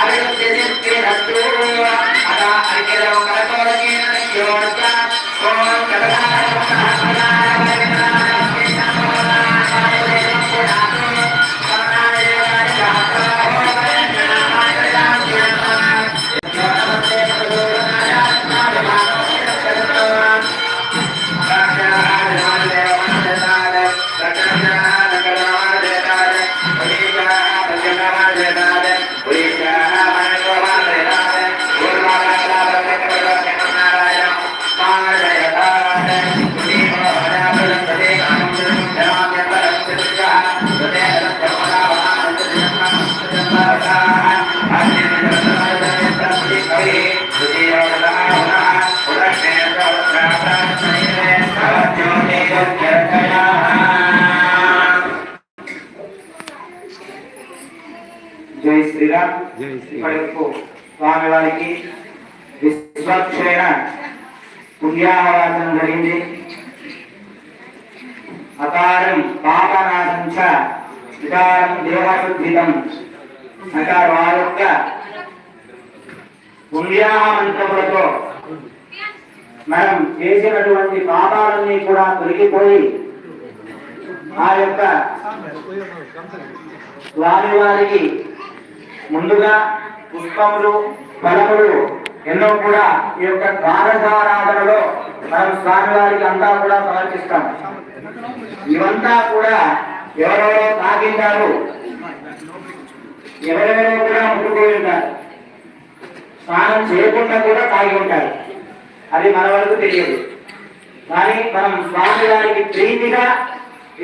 అభివృద్ధి అదా అక్కడ अर्घ्यलो करकोलकेन योज्य ॐ జై శ్రీరామ్. ఇప్పటివరకు స్వామి వారికి విశ్వక్షేణ పుణ్యాహవాసనం జరిగింది. అకారం పాపనాశం చ వికారం దేహశుద్ధితం అంటారు ఆ యొక్క పుణ్యాహ మంత్రములతో మనం చేసినటువంటి పాపాలన్నీ కూడా తొలగిపోయి ఆ యొక్క స్వామి వారికి ముందుగా పుష్పములు ఫలములు ఎన్నో కూడా ఈ యొక్క ద్వారసారాధనలో మనం స్వామి వారికి అంతా కూడా సమర్పిస్తాం. ఇవంతా కూడా ఎవరెవరో తాగింటారు ఎవరెవరో కూడా ముట్టుకొని ఉంటారు స్నానం చేయకుండా కూడా తాగి ఉంటారు. అది మన వరకు తెలియదు. కానీ మనం స్వామి వారికి ప్రీతిగా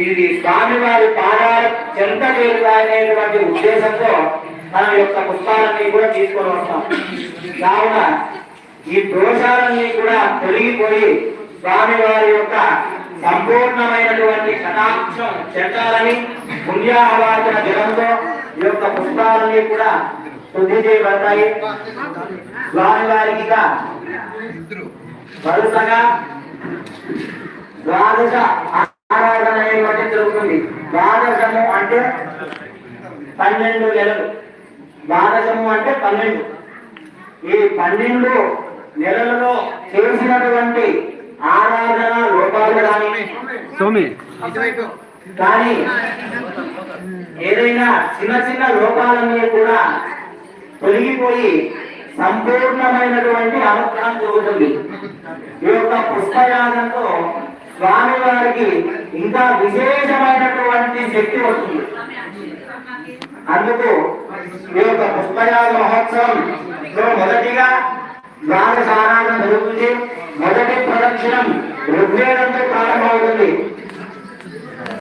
ఇది స్వామి వారి పాదాల చెంత చేరుతాయనేటువంటి ఉద్దేశంతో మన యొక్క పుష్పాలన్నీ కూడా తీసుకొని వస్తాం. కావున ఈ దోషాలన్నీ కూడా తొలగిపోయి స్వామి వారి యొక్క సంపూర్ణమైనటువంటి కటాక్షం చెందాలని పుణ్యాహవాచన జలంతో ఈ యొక్క పుష్పాలన్నీ కూడా శుద్ధి చేయబడతాయి. స్వామి వారికి వరుసగా ద్వాదశ ఆరాధన అనేటువంటి జరుగుతుంది. ద్వాదశము అంటే పన్నెండు నెలలు. ద్వాదశము అంటే పన్నెండు. ఈ పన్నెండు నెలలలో చేసినటువంటి ఆరాధన లోపాలు కానీ కానీ ఏదైనా చిన్న చిన్న లోపాలన్నీ కూడా తొలగిపోయి సంపూర్ణమైనటువంటి అనుగ్రహం జరుగుతుంది ఈ యొక్క పుష్పయాగంతో స్వామి వారికి ఇంకా విశేషమైనటువంటి శక్తి వస్తుంది. అందుకు ఈ యొక్క పుష్పయాగ మహోత్సవం మొదటిగా ద్వాదశ సారాన్ని జరుగుతుంది. మొదటి ప్రదక్షిణం ఋగ్వేదంతో ప్రారంభమవుతుంది.